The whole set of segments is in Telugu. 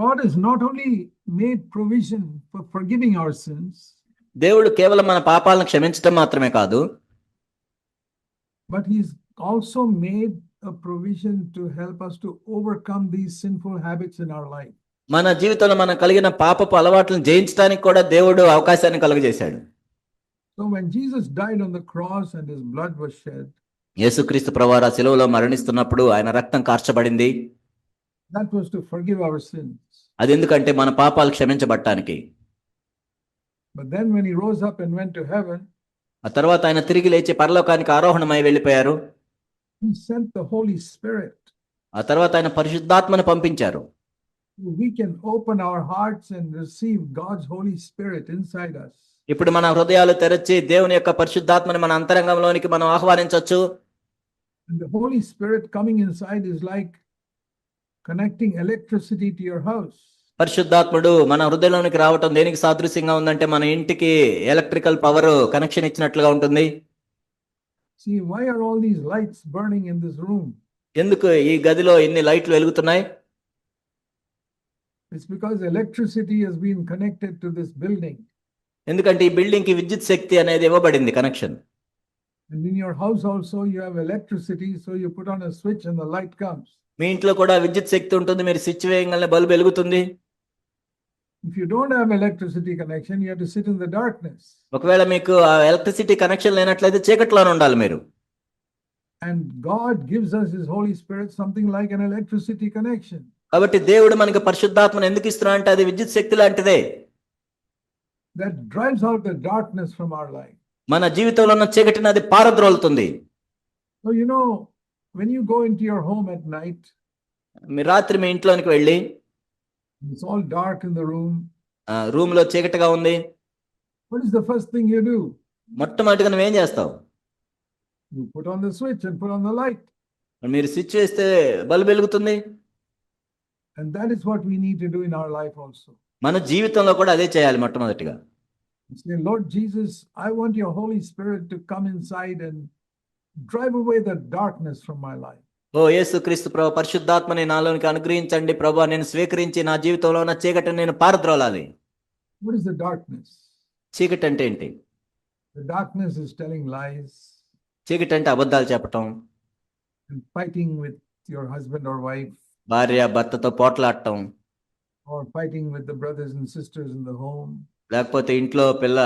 God has not only made provision for forgiving our sins. దేవుడు కేవలం మన పాపాలను క్షమించడం మాత్రమే కాదు but he's also made a to help us to overcome these sinful habits in our life మన జీవితంలో మనం కలిగిన పాపపు అలవాట్లను జయించడానికి కూడా దేవుడు అవకాశాన్ని కలుగజేశాడు. So when Jesus died on the cross and his blood was యేసుక్రీస్తు ప్రవారా సెలవులో మరణిస్తున్నప్పుడు ఆయన రక్తం కార్చబడింది. That was to forgive our అది ఎందుకంటే మన పాపాలు క్షమించబట్టానికి But then when He rose up and went to heaven, ఆ తర్వాత ఆయన తిరిగి లేచి పరలోకానికి ఆరోహణమై వెళ్ళిపోయారు He sent the Holy Spirit. ఆ తర్వాత ఆయన పరిశుద్ధాత్మను పంపించారు We can open our hearts and receive God's Holy Spirit inside us. ఇప్పుడు మన హృదయాలు తెరచి దేవుని యొక్క పరిశుద్ధాత్మని మన అంతరంగంలోనికి మనం ఆహ్వానించవచ్చు And the Holy Spirit coming inside is like connecting electricity to your house పరిశుద్ధాత్ముడు మన హృదయంలోనికి రావటం దేనికి సాదృశ్యంగా ఉందంటే మన ఇంటికి ఎలక్ట్రికల్ పవర్ కనెక్షన్ ఇచ్చినట్లుగా ఉంటుంది. See why are all these lights burning in this room ఎందుకు ఈ గదిలో ఎన్ని లైట్లు వెలుగుతున్నాయి? It's because electricity has been connected to this building ఎందుకంటే ఈ బిల్డింగ్కి విద్యుత్ శక్తి అనేది ఇవ్వబడింది connection and in your house also you have electricity so you put on a switch and the light comes మీ ఇంట్లో కూడా విద్యుత్ శక్తి ఉంటుంది మీరు స్విచ్ వేయగానే బల్బు వెలుగుతుంది If you don't have electricity connection, you have to sit in the darkness. ఒకవేళ మీకు ఎలక్ట్రిసిటీ కనెక్షన్ లేనట్లయితే చీకట్లోనే ఉండాలి మీరు And God gives us His Holy Spirit something like an electricity connection. కాబట్టి దేవుడు మనకి పరిశుద్ధాత్మను ఎందుకు ఇస్తున్నా అంటే అది విద్యుత్ శక్తి లాంటిదే that drives out the darkness from our life. మన జీవితంలో ఉన్న చీకటిని అది పారద్రోలుతుంది So, you know, when you go into your home at night, మీ రాత్రి మీ ఇంట్లోనికి వెళ్ళి it's all dark in the room. రూమ్లో చీకటిగా ఉంది What is the first thing you do? మొట్టమొదటిగా నువ్వేం చేస్తావు You put on the switch and put on the light. మీరు స్విచ్ వేస్తే బల్బు వెలుగుతుంది And that is what we need to do in our life also. మన జీవితంలో కూడా అదే చేయాలి మొట్టమొదటిగా Say, Lord Jesus, I want your Holy Spirit to come inside and drive away the darkness from my life ఓ యేసు క్రీస్తు ప్రభు పరిశుద్ధాత్మని నాలోనికి అనుగ్రహించండి ప్రభు. నేను స్వీకరించి నా జీవితంలో ఉన్న చీకటి నేను పారద్రోలాలి. వాట్ ఇస్ ద డార్క్నెస్ చీకటి అంటే ఏంటి? The darkness is telling lies చీకటి అబద్ధాలు చెప్పటం. Fighting with your husband or wife భార్య భర్తతో పోట్లాడటం. Or fighting with the brothers and sisters in the home లేకపోతే ఇంట్లో పిల్ల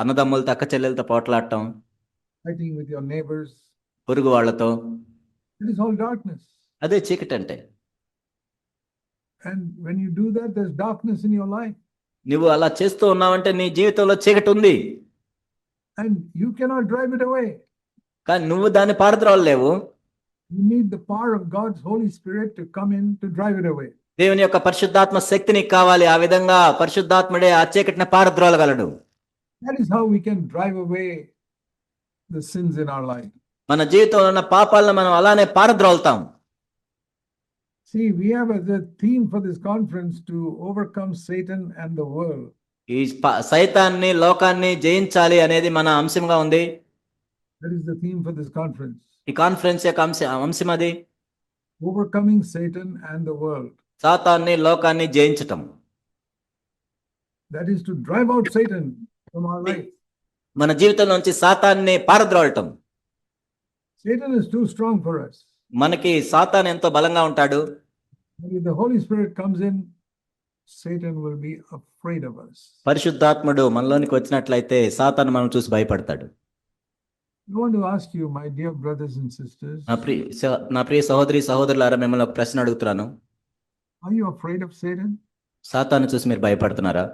అన్నదమ్ములతో అక్క చెల్లెలతో పోట్లాడటం. Fighting with your neighbors. పొరుగు వాళ్ళతో It is all darkness. అదే చీకటి అంటే And when you do that, there's darkness in your life. నువ్వు అలా చేస్తూ ఉన్నావంటే నీ జీవితంలో చీకటి ఉంది And you cannot drive it away. కానీ నువ్వు దాన్ని పారద్రోలలేవు You need the power of God's Holy Spirit to come in to drive it away. దేవుని యొక్క పరిశుద్ధాత్మ శక్తి నీకు కావాలి ఆ విధంగా పరిశుద్ధాత్ముడే ఆ చీకటిని పారద్రోలగలడు That is how we can drive away the sins in our life. మన జీవితంలో ఉన్న పాపాలను మనం అలానే పారద్రోలుతాం See, we have as a theme for this conference to overcome Satan and the world. ఈ ప- సైతాన్ని లోకాన్ని జయించాలి అనేది మన అంశంగా ఉంది That is the theme for this conference. ఈ కాన్ఫరెన్స్ యొక్క అంశ అంశం అది Overcoming Satan and the world. సాతాన్ని లోకాన్ని జయించటం That is to drive out Satan from our life. మన జీవితంలోంచి సాతాన్ని పారద్రోలటం Satan is too strong for us. మనకి సాతాన్ ఎంతో బలంగా ఉంటాడు if the Holy Spirit comes in, Satan will be afraid of us. పరిశుద్ధాత్ముడు మనలోనికి వచ్చినట్లయితే సాతాను మనం చూసి భయపడతాడు I want to ask you, my dear brothers and sisters, నా ప్రియ స- నా ప్రియ సహోదరి సహోదరులారా మిమ్మల్ని ఒక ప్రశ్న అడుగుతున్నాను are you afraid of Satan? సాతాను చూసి మీరు భయపడుతున్నారా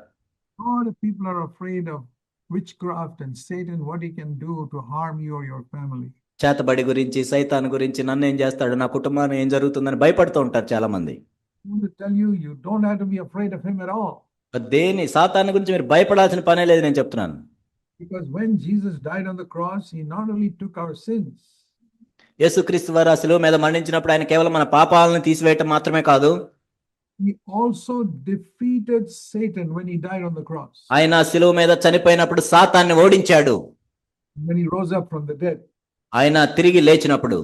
A lot of people are afraid of witchcraft and Satan, what he can do to harm you or your family. చేతబడి గురించి సైతాన్ గురించి నన్ను ఏం చేస్తాడు నా కుటుంబాన్ని ఏం జరుగుతుందని భయపడుతూ ఉంటారు చాలా మంది దేని సాతాన్ గురించి మీరు భయపడాల్సిన పనే లేదు నేను చెప్తున్నాను. When jesus died on the cross he not only took our sins యేసుక్రీస్తు వారు ఆ సిలువ మీద మరణించినప్పుడు ఆయన కేవలం మన పాపాలను తీసివేయటం మాత్రమే కాదు ఆయన శిలువ మీద చనిపోయినప్పుడు సాతాన్ని ఓడించాడు when he rose up from the dead. ఆయన తిరిగి లేచినప్పుడు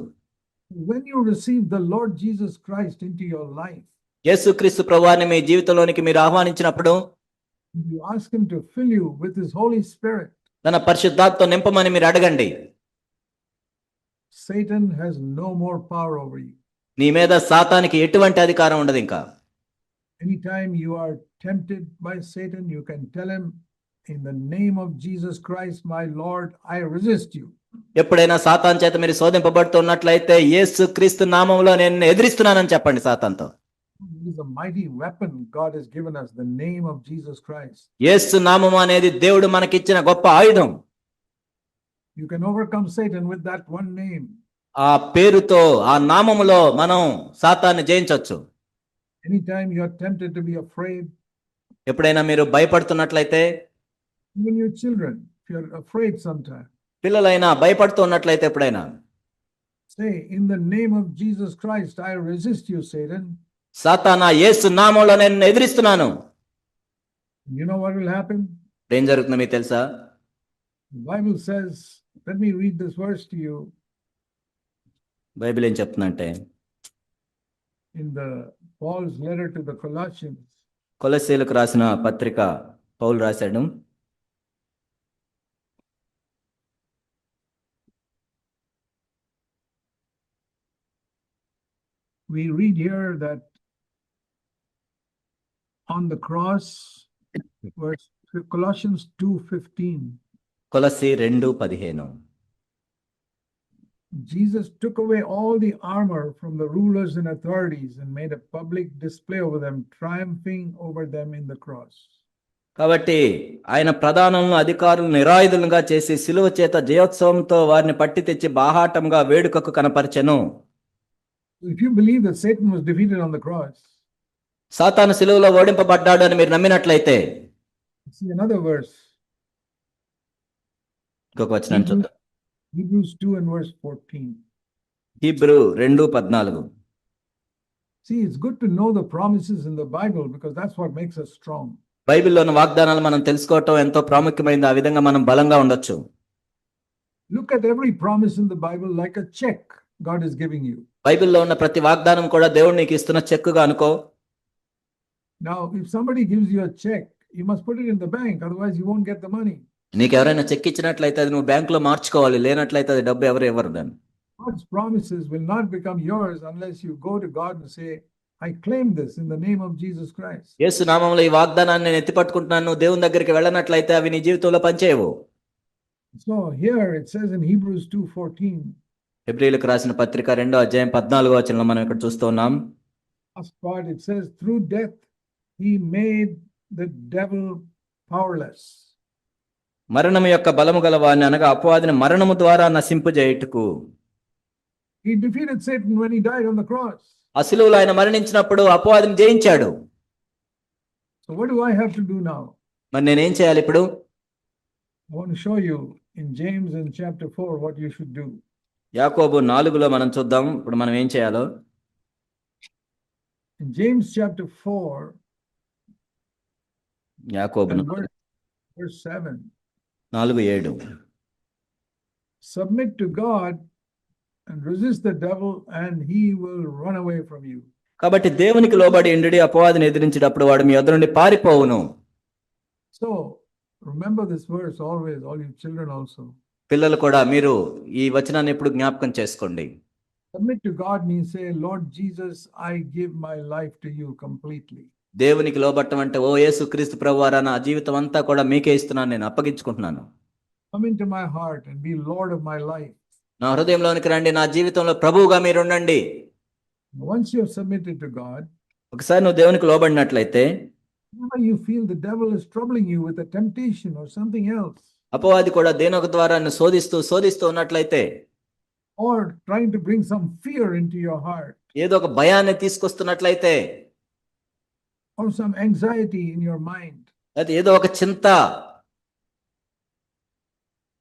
When you receive the Lord Jesus Christ into your life, యేసుక్రీస్తు ప్రభువాన్ని మీ జీవితంలోనికి మీరు ఆహ్వానించినప్పుడు you ask him to fill you with his Holy Spirit, తన పరిశుద్ధాత్తో నింపమని మీరు అడగండి Satan has no more power over you. నీ మీద సాతానికి ఎటువంటి అధికారం ఉండదు ఇంకా anytime you are tempted by Satan, you can tell him, In the name of Jesus Christ, my Lord, I resist you. ఎప్పుడైనా సాతాన్ చేత మీరు శోధింపబడుతున్నట్లయితే యేసు క్రీస్తు నామంలో నేను ఎదిరిస్తున్నానని చెప్పండి సాతాన్తో. యేసు నామం అనేది దేవుడు మనకి ఇచ్చిన గొప్ప ఆయుధం. You can overcome Satan with one name ఆ పేరుతో ఆ నామములో మనం సాతాన్ని జయించవచ్చు Anytime you are tempted to be afraid, ఎప్పుడైనా మీరు భయపడుతున్నట్లయితే even your children, if you're afraid sometime, పిల్లలైనా భయపడుతున్నట్లయితే ఎప్పుడైనా say, In the name of Jesus Christ, I resist you, Satan. సాతానా యేసు నామంలో నేను ఎదిరిస్తున్నాను You know what will happen? ఏం జరుగుతుందో మీకు తెలుసా The Bible says, let me read this verse to you Bible ఏం చెప్తుందంటే in the Paul's letter to the Colossians. కొలసీలకు రాసిన పత్రిక పౌలు రాశాడు We read here that on the cross, verse Colossians 2:15, కొలసి రెండు పదిహేను Jesus took away all the armor from the rulers and authorities and made a public display over them, triumphing over them in the cross. కాబట్టి ఆయన ప్రధానులను అధికారులు నిరాయుధులుగా చేసి సిలువ చేత జయోత్సవంతో వారిని పట్టి తెచ్చి బాహాటంగా వేడుకకు కనపరిచెను If you believe that Satan was defeated on the cross, సాతాను సిలువలో ఓడింపబడ్డాడు అని మీరు నమ్మినట్లయితే see another verse, ఇంకొక వచనాన్ని చూద్దాం Hebrews 2 and verse 14. హీబ్రూ రెండు పద్నాలుగు See, it's good to know the promises in the Bible because that's what makes us strong. బైబిల్లోని వాగ్దానాలు మనం తెలుసుకోవటం ఎంతో ప్రాముఖ్యమైనది ఆ విధంగా మనం బలంగా ఉండొచ్చు Look at every promise in the Bible like a check God is giving you. బైబిల్లో ఉన్న ప్రతి వాగ్దానం కూడా దేవుడు నీకు ఇస్తున్న చెక్కుగా అనుకో Now, if somebody gives you a check, you must put it in the bank, otherwise, you won't get the money. నీకు ఎవరైనా చెక్ ఇచ్చినట్లయితే అది నువ్వు బ్యాంకులో మార్చుకోవాలి లేనట్లయితే అది డబ్బు ఎవరు ఇవ్వరు దాన్ని God's promises will not become yours unless you go to God and say, I claim this in the name of Jesus Christ. యేసు నామంలో ఈ వాగ్దానాన్ని నేను ఎత్తిపట్టుకుంటున్నాను దేవుని దగ్గరికి వెళ్ళనట్లయితే అవి నీ జీవితంలో పనిచేయవు So here it says in Hebrews 2:14, ఫిబ్రిలకు రాసిన పత్రిక రెండో అధ్యాయం పద్నాలుగో వచనంలో మనం ఇక్కడ చూస్తూ ఉన్నాం last part, it says, through death, he made the devil powerless. మరణం యొక్క బలము గలవాడిని అనగా అపవాదిని మరణము ద్వారా నశింపజేయుటకు. అసలు ఆయన మరణించినప్పుడు అపవాదిని జయించాడు. మరి నేనేం చేయాలి ఇప్పుడు? యాకోబు నాలుగులో మనం చూద్దాం. ఇప్పుడు మనం ఏం చేయాలో? జేమ్స్ చాప్టర్ ఫోర్ యాకోబు సెవెన్ నాలుగు ఏడు submit to God and resist the devil, and he will run away from you. కాబట్టి దేవునికి లోబడి ఎండుడి అపవాదిని ఎదిరించేటప్పుడు వాడు మీ వద్ద నుండి పారిపోవును So remember this verse always, all you children also. పిల్లలు కూడా మీరు ఈ వచనాన్ని ఎప్పుడు జ్ఞాపకం చేసుకోండి Submit to God means say, Lord Jesus, I give my life to you completely. దేవునికి లోబట్టం అంటే ఓ యేసు క్రీస్తు ప్రభువారా నా జీవితం అంతా కూడా మీకే ఇస్తున్నాను నేను అప్పగించుకుంటున్నాను. నా హృదయంలోనికి రండి నా జీవితంలో ప్రభువుగా మీరు ఉండండి ఒకసారి నువ్వు దేవునికి లోబడినట్లయితే you feel the devil you with the or something else అపవాది కూడా దేని ఒక ద్వారా నిన్ను శోధిస్తూ శోధిస్తూ ఉన్నట్లయితే or trying to bring some fear into your heart ఏదో ఒక భయాన్ని తీసుకొస్తున్నట్లయితే or some anxiety in your mind, అయితే ఏదో ఒక చింత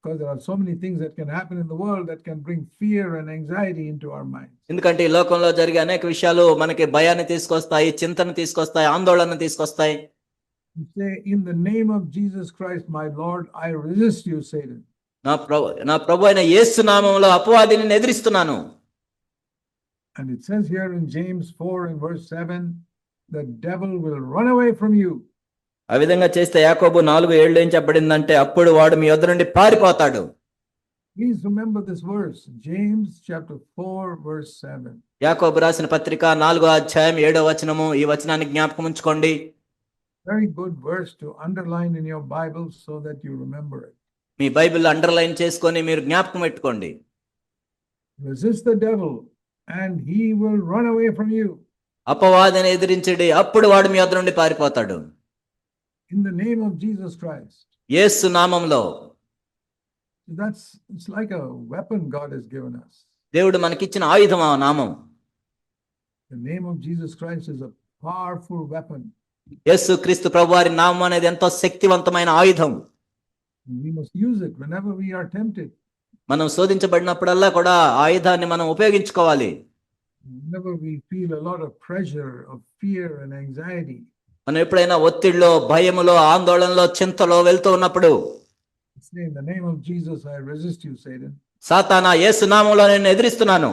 because there are so many things that can happen in the world that can bring fear and anxiety into our minds. ఎందుకంటే ఈ లోకంలో జరిగే అనేక విషయాలు మనకి భయాన్ని తీసుకొస్తాయి చింతను తీసుకొస్తాయి ఆందోళన తీసుకొస్తాయి You say, In the name of Jesus Christ, my Lord, I resist you, Satan. నా ప్రభు నా ప్రభు అయిన యేసు నామంలో అపవాదిని నేను ఎదిరిస్తున్నాను And it says here in James 4 and verse 7 the devil will run away from you ఆ విధంగా చేస్తే యాకోబు నాలుగు ఏళ్ళు ఏం చెప్పబడిందంటే అప్పుడు వాడు మీ వద్ద నుండి పారిపోతాడు. Please remember this words James chapter four verse seven యాకోబు రాసిన పత్రిక నాలుగో అధ్యాయం ఏడో వచనము ఈ వచనాన్ని జ్ఞాపకం ఉంచుకోండి. Very good verse to underline in your Bible so that you remember it me Bible underline చేసుకొని మీరు జ్ఞాపకం పెట్టుకోండి. Resist the devil and he will run away from you అపవాదిని ఎదిరించడి అప్పుడు వాడు మీ వద్ద నుండి పారిపోతాడు In the name of Jesus Christ. యేసు నామంలో That's it's like a weapon God has given us. దేవుడు మనకిచ్చిన ఆయుధం ఆ నామం The name of Jesus Christ is a powerful weapon. యేసు క్రీస్తు ప్రభువారి నామం అనేది ఎంతో శక్తివంతమైన ఆయుధం We must use it whenever we are tempted. మనం శోధించబడినప్పుడల్లా కూడా ఆయుధాన్ని మనం ఉపయోగించుకోవాలి Whenever we feel a lot of pressure, of fear and anxiety, మనం ఎప్పుడైనా ఒత్తిడిలో భయములో ఆందోళనలో చింతలో వెళ్తూ ఉన్నప్పుడు say in the name of Jesus, I resist you, Satan. సాతానా యేసు నామంలో నేను ఎదిరిస్తున్నాను